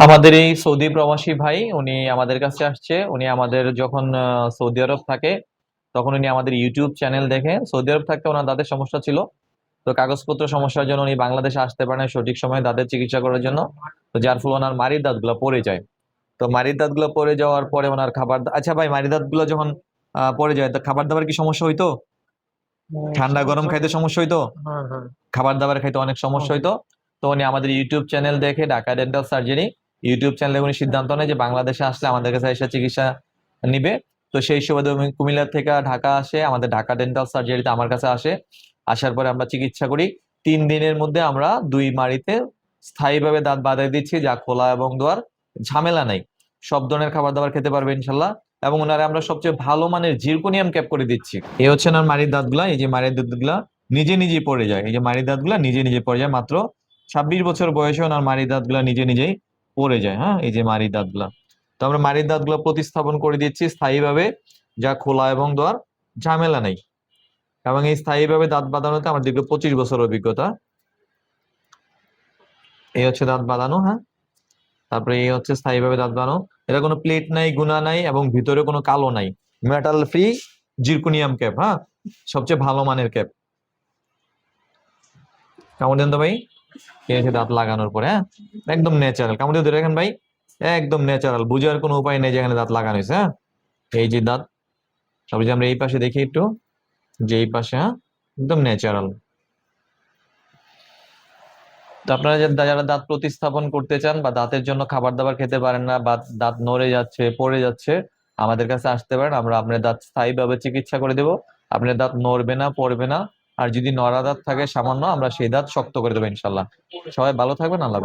আমাদের এই সৌদি প্রবাসী ভাই উনি আমাদের কাছে আসছে। উনি আমাদের যখন সৌদি আরব থাকে তখন উনি আমাদের ইউটিউব চ্যানেল দেখে সৌদি আরব থাকতে ওনার দাঁতের সমস্যা ছিল। তো কাগজপত্র সমস্যার জন্য উনি বাংলাদেশে আসতে পারেন সঠিক সময়ে দাঁতের চিকিৎসা করার জন্য। তো যার ফলে ওনার মাড়ির দাঁতগুলো পড়ে যায়। তো মাড়ির দাঁতগুলো পড়ে যাওয়ার পরে ওনার খাবার আচ্ছা ভাই মাড়ির দাঁতগুলো যখন পড়ে যায় তো খাবার দাবার কি সমস্যা হইতো? ঠান্ডা গরম খাইতে সমস্যা হইতো? হ্যাঁ হ্যাঁ। খাবার দাবার খাইতে অনেক সমস্যা হইতো। তো উনি আমাদের ইউটিউব চ্যানেল দেখে ঢাকা ডেন্টাল সার্জারি ইউটিউব চ্যানেলে উনি সিদ্ধান্ত নেয় যে বাংলাদেশে আসলে আমাদের কাছে এসে চিকিৎসা নিবে। তো সেই সুবাদে উনি কুমিল্লা থেকে ঢাকা আসে, আমাদের ঢাকা ডেন্টাল সার্জারিতে আমার কাছে আসে। আসার পরে আমরা চিকিৎসা করি। তিন দিনের মধ্যে আমরা দুই মাড়িতে স্থায়ীভাবে দাঁত বাঁধাই দিচ্ছি, যা খোলা এবং দোয়ার ঝামেলা নাই। সব ধরনের খাবার দাবার খেতে পারবে ইনশাল্লাহ। এবং ওনারা আমরা সবচেয়ে ভালো মানের জিরকোনিয়াম ক্যাপ করে দিচ্ছি। এই হচ্ছে না মাড়ির দাঁতগুলা, এই যে মাড়ির দাঁতগুলা নিজে নিজে পড়ে যায়। এই যে মাড়ির দাঁতগুলা নিজে নিজে পড়ে যায়। মাত্র ছাব্বিশ বছর বয়সে ওনার মাড়ির দাঁতগুলা নিজে নিজেই পড়ে যায় হ্যাঁ? এই যে মাড়ির দাঁতগুলা। তো আমরা মাড়ির দাঁতগুলো প্রতিস্থাপন করে দিচ্ছি স্থায়ীভাবে, যা খোলা এবং দেওয়ার ঝামেলা নেই। এবং এই স্থায়ীভাবে দাঁত বাঁধানোতে আমার দীর্ঘ পঁচিশ বছর অভিজ্ঞতা। এই হচ্ছে দাঁত বাঁধানো হ্যাঁ? তারপরে এই হচ্ছে স্থায়ীভাবে দাঁত বাঁধানো। এটা কোনো প্লেট নাই গুণা নাই এবং ভিতরে কোনো কালো নাই। মেটাল ফ্রি জিরকোনিয়াম ক্যাপ হ্যাঁ? সবচেয়ে ভালো মানের ক্যাপ। কেমন দেন তো ভাই? হচ্ছে দাঁত লাগানোর পরে হ্যাঁ? একদম ন্যাচারাল কামড় দিয়ে রাখেন ভাই। একদম ন্যাচারাল বুঝার কোনো উপায় নেই যেখানে দাঁত লাগানো হয়েছে হ্যাঁ? এই যে দাঁত তারপরে যে আমরা এই পাশে দেখি একটু, যে এই পাশে হ্যাঁ? একদম ন্যাচারাল তো আপনারা যারা দাঁত প্রতিস্থাপন করতে চান বা দাঁতের জন্য খাবার দাবার খেতে পারেন না বা দাঁত নড়ে যাচ্ছে, পড়ে যাচ্ছে, আমাদের কাছে আসতে পারেন। আমরা আপনার দাঁত স্থায়ীভাবে চিকিৎসা করে দেবো। আপনার দাঁত নড়বে না, পড়বে না। আর যদি নড়া দাঁত থাকে সামান্য, আমরা সেই দাঁত শক্ত করে দেবো ইনশাল্লাহ। সবাই ভালো থাকবেন, আল্লাহ